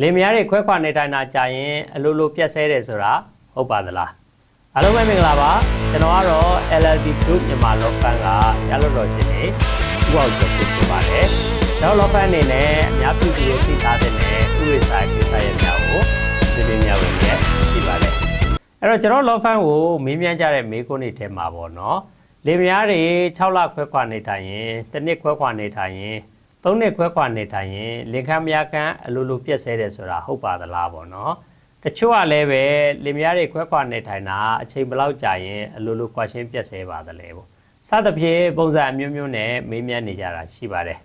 လင်မယားတွေခွဲခွာနေထိုင်တာကြာရင်အလိုလိုပြက်ဆဲတယ်ဆိုတာဟုတ်ပါသလားအားလုံးပဲမင်္ဂလာပါကျွန်တော်ကတော့ LLB Group မြန်မာလောဖန်ကရလို့တော်ရှင်နေဥပအောင်ချုပ်ဖြစ်ပါတယ်ကျွန်တော်လောဖန်အနေနဲ့အများပြည်သူတွေသိထားတဲ့နဲ့ဥရိဆိုင်ကိစ္စရဲ့အများကိုဒီနေ့ညဝင်ရဲ့ရှိပါတယ်အဲ့တော့ကျွန်တော်လောဖန်ကိုမေးမြန်းကြတဲ့မေးခွန်းတွေထဲမှာပေါ့နော်လင်မယားတွေ6လခွဲခွာနေထိုင်ရင်တစ်နှစ်ခွဲခွာနေထိုင်ရင် သုံးနှစ်ခွဲခွာနေထိုင်ရင်လင်ခမ်းမယားကန်အလိုလိုပြက်ဆဲတယ်ဆိုတာဟုတ်ပါသလားပေါ့နော်တချို့ကလည်းပဲလင်မယားတွေခွဲခွာနေထိုင်တာအချိန်ဘယ်လောက်ကြာရင်အလိုလိုခွာရှင်းပြက်ဆဲပါသလဲပေါ့စသဖြင့်ပုံစံအမျိုးမျိုးနဲ့မေးမြန်းနေကြတာရှိပါတယ်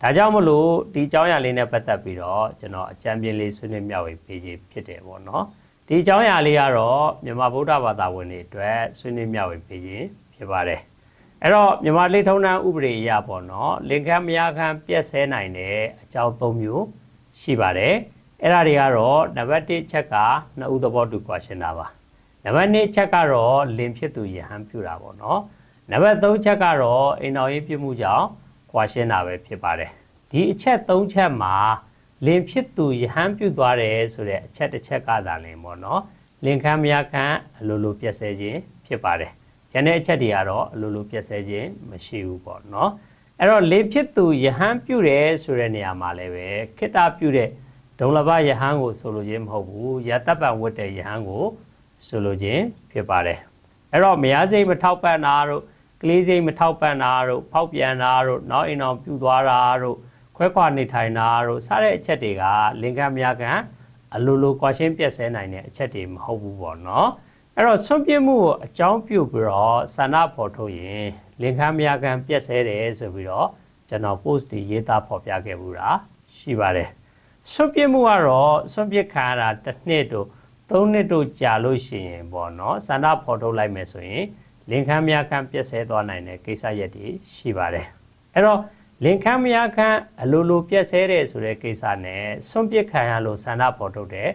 ဒါကြောင့်မလို့ဒီအကြောင်းအရာလေးနဲ့ပတ်သက်ပြီးတော့ကျွန်တော်အကြံပြင်းလေးဆွေးနွေးမျှဝေပေးခြင်းဖြစ်တယ်ပေါ့နော်ဒီအကြောင်းအရာလေးကတော့မြန်မာဗုဒ္ဓဘာသာဝင်တွေအတွက်ဆွေးနွေးမျှဝေပေးခြင်းဖြစ်ပါတယ် အဲ့တော့မြန်မာလေးထုံးတန်းဥပဒေအရပေါ့နော်လင်ကမ်းမယားခမ်းပြက်ဆဲနိုင်တဲ့အကြောင်း၃မျိုးရှိပါတယ်အဲ့ဒါတွေကတော့နံပါတ်1ချက်ကနှစ်ဦးသဘောတူကွာရှင်းတာပါနံပါတ်2ချက်ကတော့လင်ဖြစ်သူယဟန်ပြုတာပေါ့နော်နံပါတ်3ချက်ကတော့အိမ်တော်ရေးပြုမှုကြောင့်ကွာရှင်းတာပဲဖြစ်ပါတယ်ဒီအချက်၃ချက်မှာလင်ဖြစ်သူယဟန်ပြုသွားတယ်ဆိုတဲ့အချက်တစ်ချက်ကသာလင်ပေါ့နော်လင်ကမ်းမယားခမ်းအလိုလိုပြက်ဆဲခြင်းဖြစ်ပါတယ် ကျန်တဲ့အချက်တွေကတော့အလိုလိုပြည့်စဲခြင်းမရှိဘူးပေါ့နော်အဲ့တော့လေဖြစ်သူယဟန်ပြုတယ်ဆိုတဲ့နေရာမှာလည်းပဲခိတ္တပြုတဲ့ဒုံလဘယဟန်ကိုဆိုလိုခြင်းမဟုတ်ဘူးယတပ္ပံဝတ်တဲ့ယဟန်ကိုဆိုလိုခြင်းဖြစ်ပါတယ်အဲ့တော့မယားစိတ်မထောက်ပံ့တာတို့ကလေးစိတ်မထောက်ပံ့တာတို့ဖောက်ပြန်တာတို့နောက်အိမ်အောင်ပြုသွားတာတို့ခွဲခွာနေထိုင်တာတို့စတဲ့အချက်တွေကလင်္ကမယားကအလိုလိုကွာရှင်းပြည့်စဲနိုင်တဲ့အချက်တွေမဟုတ်ဘူးပေါ့နော် အဲ့တော့ဆွန့်ပြစ်မှုကိုအကြောင်းပြုပြီးတော့ဆန္ဒဖော်ထုတ်ရင်လင်ခမ်းမယာကန်ပြက်ဆဲတယ်ဆိုပြီးတော့ကျွန်တော် post တွေရေးသားဖော်ပြခဲ့ဘူးတာရှိပါတယ်ဆွန့်ပြစ်မှုကတော့ဆွန့်ပြစ်ခံရတာတစ်နှစ်တို့သုံးနှစ်တို့ကြာလို့ရှိရင်ပေါ့နော်ဆန္ဒဖော်ထုတ်လိုက်မယ်ဆိုရင်လင်ခမ်းမယာကန်ပြက်ဆဲသွားနိုင်တဲ့ကိစ္စရက်တွေရှိပါတယ်အဲ့တော့လင်ခမ်းမယာကန်အလိုလိုပြက်ဆဲတယ်ဆိုတဲ့ကိစ္စနဲ့ဆွန့်ပြစ်ခံရလို့ဆန္ဒဖော်ထုတ်တဲ့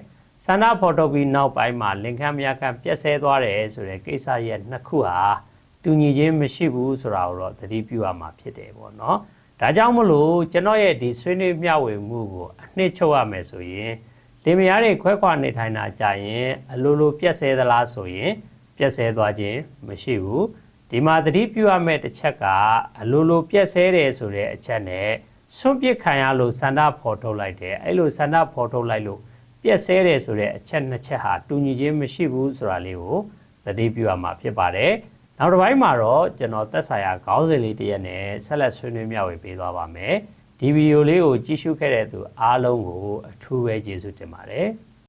ဆန္ဒဖော်ထုတ်ပြီးနောက်ပိုင်းမှာလင်ခံမယာခံပြက်ဆဲသွားတယ်ဆိုတဲ့ကိစ္စရဲ့နှစ်ခုဟာတူညီခြင်းမရှိဘူးဆိုတာကိုတော့သတိပြုရမှာဖြစ်တယ်ပေါ့နော်။ဒါကြောင့်မလို့ကျွန်တော်ရဲ့ဒီဆွေးနွေးမျှဝေမှုကိုအနှစ်ချုပ်ရမယ်ဆိုရင်လင်မယားတွေခွဲခွာနေထိုင်တာကြာရင်အလိုလိုပြက်ဆဲသလားဆိုရင်ပြက်ဆဲသွားခြင်းမရှိဘူး။ဒီမှာသတိပြုရမယ့်တစ်ချက်ကအလိုလိုပြက်ဆဲတယ်ဆိုတဲ့အချက်နဲ့ဆွန့်ပစ်ခံရလို့ဆန္ဒဖော်ထုတ်လိုက်တယ်။အဲ့လိုဆန္ဒဖော်ထုတ်လိုက်လို့ ပြက်ဆဲတယ်ဆိုတဲ့အချက်နှစ်ချက်ဟာတူညီချင်းမရှိဘူးဆိုတာလေးကိုသတိပြုရမှာဖြစ်ပါတယ်။နောက်တစ်ပိုင်းမှာတော့ကျွန်တော်သက်ဆိုင်ရာခေါင်းစဉ်လေးတစ်ရက်နဲ့ဆက်လက်ဆွေးနွေးမျှဝေပေးသွားပါမယ်။ဒီဗီဒီယိုလေးကိုကြည့်ရှုခဲ့တဲ့သူအားလုံးကိုအထူးပဲကျေးဇူးတင်ပါတယ်။